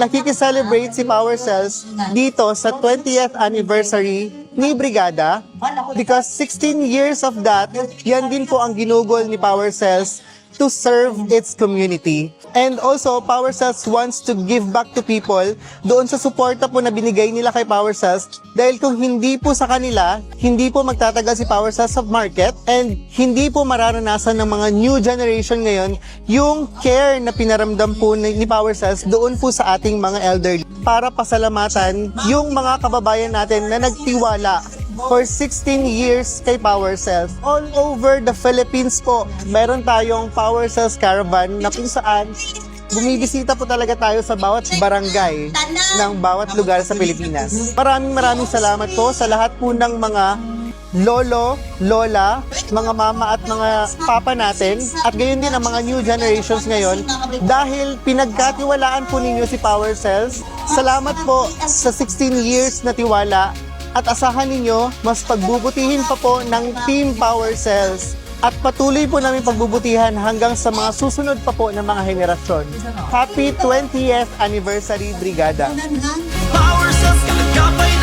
nakikiselebrate si Power Cells dito sa 20th anniversary ni Brigada because 16 years of that, yan din po ang ginugol ni Power Cells to serve its community. And also, Power Cells wants to give back to people doon sa suporta po na binigay nila kay Power Cells dahil kung hindi po sa kanila, hindi po magtatagal si Power Cells sa market and hindi po mararanasan ng mga new generation ngayon yung care na pinaramdam po ni Power Cells doon po sa ating mga elderly para pasalamatan yung mga kababayan natin na nagtiwala for 16 years kay Power Cells. All over the Philippines po, meron tayong Power Cells Caravan na kung saan bumibisita po talaga tayo sa bawat barangay ng bawat lugar sa Pilipinas. Maraming maraming salamat po sa lahat po ng mga lolo, lola, mga mama at mga papa natin at gayon din ang mga new generations ngayon dahil pinagkatiwalaan po ninyo si Power Cells. Salamat po sa 16 years na tiwala at asahan ninyo mas pagbubutihin pa po ng Team Power Cells at patuloy po namin pagbubutihan hanggang sa mga susunod pa po ng mga henerasyon. Happy 20th Anniversary Brigada! Power Cells, kalagapay